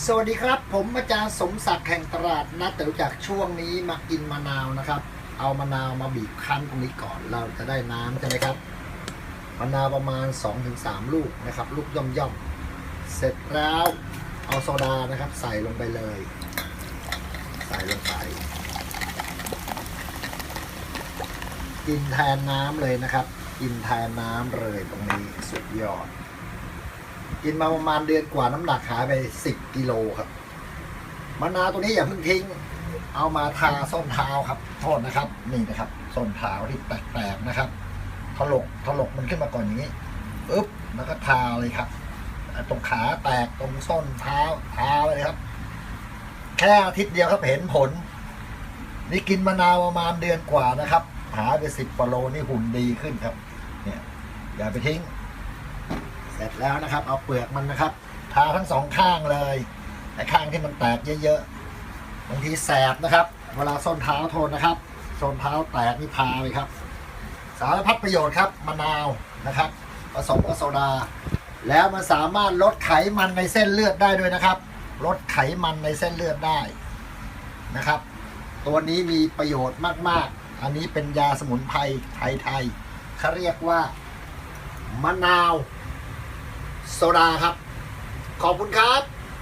สวัสดีครับ ผมอาจารย์สมศักดิ์แห่งตลาดนัดแต่รู้จักช่วงนี้มากินมะนาวนะครับ เอามะนาวมาบีบคั้นตรงนี้ก่อนเราจะได้น้ำใช่ไหมครับมะนาวประมาณ 2-3 ลูกนะครับ ลูกย่อมย่อมๆเสร็จแล้วเอาโซดานะครับ ใส่ลงไปเลย ใส่ลงไปกินแทนน้ำเลยนะครับ กินแทนน้ำเลยตรงนี้สุดยอด กินมาประมาณเดือนกว่าน้ำหนักหายไปสิบกิโลครับมะนาวตัวนี้อย่าเพิ่งทิ้ง เอามาทาส้นเท้าครับโทษนะครับ นี่นะครับส้นเท้าที่แตกๆนะครับถลกถลกมันขึ้นมาก่อนอย่างนี้ปึ๊บแล้วก็ทาเลยครับตรงขาแตกตรงส้นเท้าทาเลยครับ แค่อาทิตย์เดียวครับเห็นผล นี่กินมะนาวประมาณเดือนกว่านะครับ หายไปสิบกิโลนี่หุ่นดีขึ้นครับ เนี่ย อย่าไปทิ้ง ร็จแล้วนะครับ เอาเปลือกมันนะครับทาทั้งสองข้างเลยไอ้ข้างที่มันแตกเยอะๆบางทีแสบนะครับ เวลาส้นเท้าโทนนะครับส้นเท้าแตกนี่ทาเลยครับ สารพัดประโยชน์ครับมะนาวนะครับผสมกับโซดา แล้วมันสามารถลดไขมันในเส้นเลือดได้ด้วยนะครับ ลดไขมันในเส้นเลือดได้นะครับ ตัวนี้มีประโยชน์มาก ๆ อันนี้เป็นยาสมุนไพรไทยๆเขาเรียกว่ามะนาว โซดาครับ ขอบคุณครับ